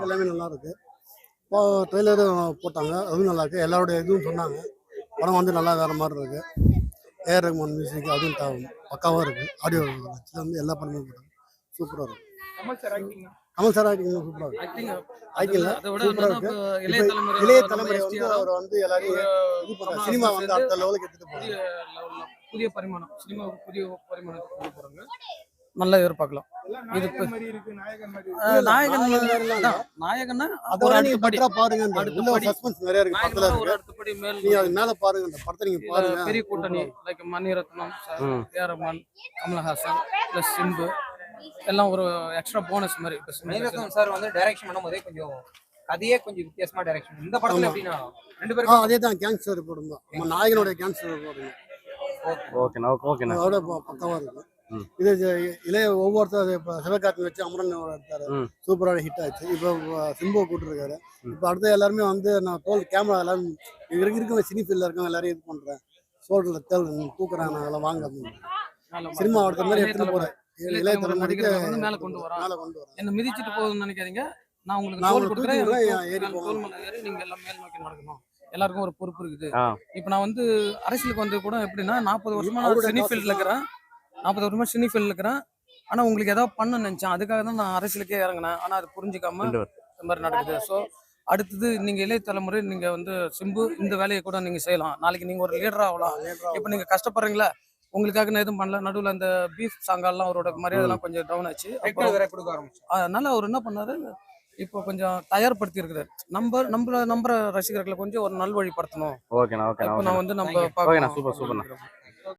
எல்லாமே நல்லா இருக்கு இப்போ ட்ரெய்லரும் போட்டாங்க. அதுவும் நல்லா இருக்கு எல்லாருடைய இதுவும் சொன்னாங்க. படம் வந்து நல்லா வேற மாதிரி இருக்கு. ஏஆர் ரஹ்மான் மியூசிக் அதுவும் த- இருக்கு. ஆடியோ வந்து எல்லா படமும் போட்டாங்க. சூப்பராக இருக்கு கமல் சார் ஆக்டிங் சூப்பராக இருக்கு ஆக்டிங் ஆக்டிங்ல அதை விட சூப்பரா என்னன்னா இருக்கு இப்ப இளைய தலைமுறை வந்து அவர் வந்து எல்லாரையும் சினிமா வந்து அடுத்த லெவலுக்கு எடுத்துட்டு புதிய போறாங்க லெவல்ல புதிய பரிமாணம். சினிமா புதிய பரிமாணத்துக்கு கொண்டு போறாங்க. நல்லா எதிர்பார்க்கலாம். இது நாயகன் நாயகன்னா அதை ஒரு விட நீங்க பெட்டரா பாருங்க. சஸ்பென்ஸ் நிறைய இருக்கு படத்துல நாயகன்னா ஒரு இருக்கு. அடுத்தபடி மேல் நீங்க அது மேல பாருங்க இந்த படத்தை நீங்க பாருங்க. பெரிய கூட்டணி like Mani Ratnam AR Rahman Kamal Haasan plus Simbu. எல்லாம் ஒரு எக்ஸ்ட்ரா போனஸ் மாதிரி மணிரத்னம் சார் வந்து டைரக்ஷன் பண்ணும்போதே கொஞ்சம் கதையே கொஞ்சம் வித்தியாசமா டைரக்ஷன் இந்த படத்துல. எப்படின்னா ரெண்டு பேரும் அதே தான் கேங்ஸ்டர் படம் தான் நம்ம நாயகனுடைய கேங்ஸ்டர் படம் ஓகேண்ணா ஓகே ஓகேண்ணா அதோட ப- பக்காவா இருக்கு ம். இது இளைய ஒவ்வொருத்தர் இப்போ சிவகார்த்திகை வச்சு அமரன் எடுத்தாரு. சூப்பரான ஹிட் ஆச்சு இப்போ சிம்பு கூட்டிருக்காரு. இப்போ அடுத்து எல்லாருமே வந்து நான் தோல் கேமரா எல்லாம் இங்க இருக்க இருக்க சினி ஃபீல்டில் இருக்கவங்க எல்லாரையும் இது பண்றேன் சோல்டர்ல தேல் தூக்குறேன் நான் அதெல்லாம் வாங்க அப்படின்னு. சினிமா அடுத்த மாதிரி தலைமுறை. போறேன் இளைய தலைமுறைக்கு மேல கொண்டு வரேன். என்ன மிதிச்சிட்டு போகுதுன்னு நினைக்காதீங்க. நான் உங்களுக்கு தோல் கொடுக்குறேன். தோல் மேல ஏறி நீங்க எல்லாம் மேல் நோக்கி நடக்கணும். எல்லாருக்கும் ஒரு பொறுப்பு இருக்குது. இப்போ நான் வந்து அரசியலுக்கு வந்து கூட எப்படின்னா நாற்பது வருஷமா நான் சினி ஃபீல்டில். இருக்கிறேன். நாற்பது வருஷமா சினி ஃபீல்டில் இருக்கிறேன். ஆனா உங்களுக்கு ஏதாவது பண்ண நினைச்சேன். அதுக்காக தான் நான் அரசியலுக்கே இறங்கினேன். ஆனா அது புரிஞ்சுக்காம இந்த மாதிரி நடக்குது. ஸோ அடுத்தது நீங்க இளைய தலைமுறை நீங்க வந்து சிம்பு இந்த வேலையை கூட நீங்க செய்யலாம். நாளைக்கு நீங்க ஒரு லீடர் ஆகலாம். இப்போ நீங்க கஷ்டப்படுறீங்களா உங்களுக்காக நான் எதுவும் பண்ணல. நடுவில் அந்த பீஃப் சாங்காலாம் அவரோட மரியாதைலாம் கொஞ்சம் டவுன் ஆச்சு. ரெக்டர் அப்புறம் வேற கொடுக்க ஆரம்பிச்சு. அதனால அவர் என்ன பண்ணாரு? இப்போ கொஞ்சம் தயார்படுத்தி இருக்கிறார். நம்ம நம்மள நம்புற ரசிகர்களை கொஞ்சம் ஒரு நல்வழிப்படுத்தணும். ஓகேண்ணா இப்போ நான் வந்து நம்ம Thank you.